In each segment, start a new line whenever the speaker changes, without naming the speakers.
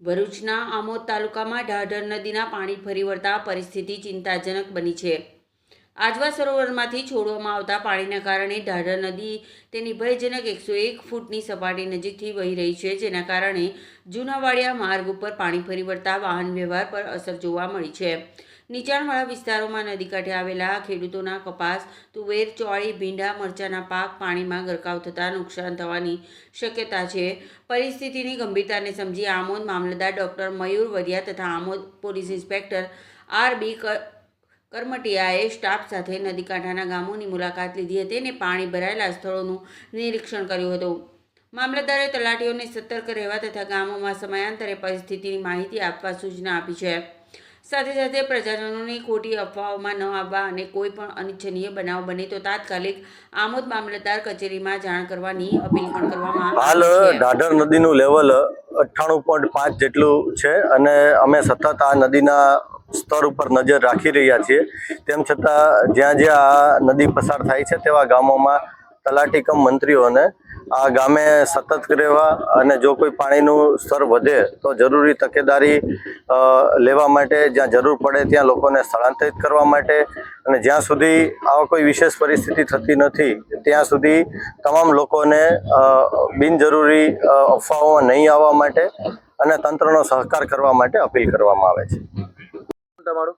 ભરૂચના આમોદ તાલુકામાં ઢાઢર નદીના પાણી ફરી વળતા પરિસ્થિતિ ચિંતાજનક બની છે. આજવા સરોવરમાંથી છોડવામાં આવતા પાણીના કારણે ઢાઢર નદી તેની ભયજનક એકસો એક ફૂટની સપાટી નજીકથી વહી રહી છે, જેના કારણે જૂનાવાડિયા માર્ગ ઉપર પાણી ફરી વળતા વાહન વ્યવહાર પર અસર જોવા મળી છે. નીચાણવાળા વિસ્તારોમાં નદી કાંઠે આવેલા ખેડૂતોના કપાસ, તુવેર, ચોળી, ભીંડા, મરચાના પાક પાણીમાં ગરકાવ થતાં નુકસાન થવાની શક્યતા છે. પરિસ્થિતિની ગંભીરતાને સમજી આમોદ મામલતદાર ડૉક્ટર મયુર વરિયા તથા Amod police inspector R B કરમટીયાએ staff સાથે નદીકાંઠાના ગામોની મુલાકાત લીધી હતી અને પાણી ભરાયેલા સ્થળોનું નિરીક્ષણ કર્યું હતું. મામલતદારે તલાટીઓને સતર્ક રહેવા તથા ગામોમાં સમયાંતરે પરિસ્થિતિની માહિતી આપવા સૂચના આપી છે. સાથે સાથે પ્રજાજનોની ખોટી અફવાઓમાં ન આવવા અને કોઈ પણ અનિચ્છનીય બનાવ બને તો તાત્કાલિક આમોદ મામલતદાર કચેરીમાં જાણ કરવાની અપીલ પણ કરવામાં
હાલ ઢાઢર નદીનું લેવલ અઠ્ઠાણું પોઈન્ટ પાંચ જેટલું છે અને અમે સતત આ નદીના સ્તર ઉપર નજર રાખી રહ્યા છીએ. તેમ છતાં જ્યાં જ્યાં આ નદી પસાર થાય છે તેવા ગામોમાં તલાટી કમ મંત્રીઓને આ ગામે સતત રહેવા અને જો કોઈ પાણીનું સ્તર વધે તો જરૂરી તકેદારી અ, લેવા માટે જ્યાં જરૂર પડે ત્યાં લોકોને સ્થળાંતરિત કરવા માટે અને જ્યાં સુધી આવા કોઈ વિશેષ પરિસ્થિતિ થતી નથી ત્યાં સુધી તમામ લોકોને બિનજરૂરી અફવાઓમાં નહીં આવવા માટે અને તંત્રનો સહકાર કરવા માટે અપીલ કરવામાં આવે છે.
તમારું?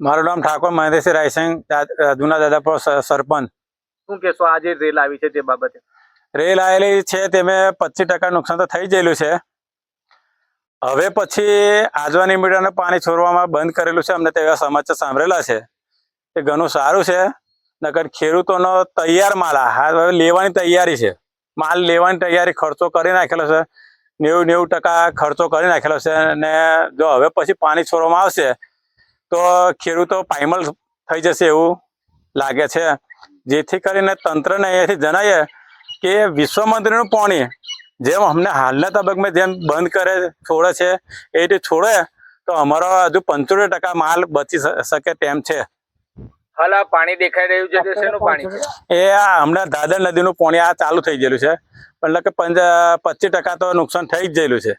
મારું નામ ઠાકોર મહેન્દ્રસિંહ રાયસિંહ જૂના દાદાપુર સરપંચ.
શું કહેશો આજે રેલ આવી છે તે બાબતે?
રેલ આવેલી છે તેમાં પચીસ ટકા નુકસાન તો થઈ ગયેલું છે. હવે પછી આજવાની મીડિયાનું પાણી છોડવામાં બંધ કરેલું છે. અમને તેવા સમાચાર સાંભળેલા છે એ ઘણું સારું છે. નકર ખેડૂતોનો તૈયાર માલ હવે લેવાની તૈયારી છે. માલ લેવાની તૈયારી ખર્ચો કરી નાખેલો છે. નેવું નેવું ટકા ખર્ચો કરી નાખેલો છે અને જો હવે પછી પાણી છોડવામાં આવશે તો ખેડૂતો પાયમલ થઈ જશે એવું લાગે છે. જેથી કરીને તંત્રને અહીંયાથી જણાવીએ કે વિશ્વ મંદિરનું પાણી જેમ અમને હાલના તબક્કે જેમ બંધ કરે છોડે છે એ રીતે છોડે તો અમારો હજુ પંચોતેર ટકા માલ બચી શકે તેમ છે.
હાલ આ પાણી દેખાઈ રહ્યું છે તે શેનું પાણી છે?
એ આ હમણાં દાદર નદીનું પાણી આ ચાલુ થઈ ગયેલું છે. એટલે કે પંચ પચીસ ટકા તો નુકસાન થઈ જ ગયેલું છે.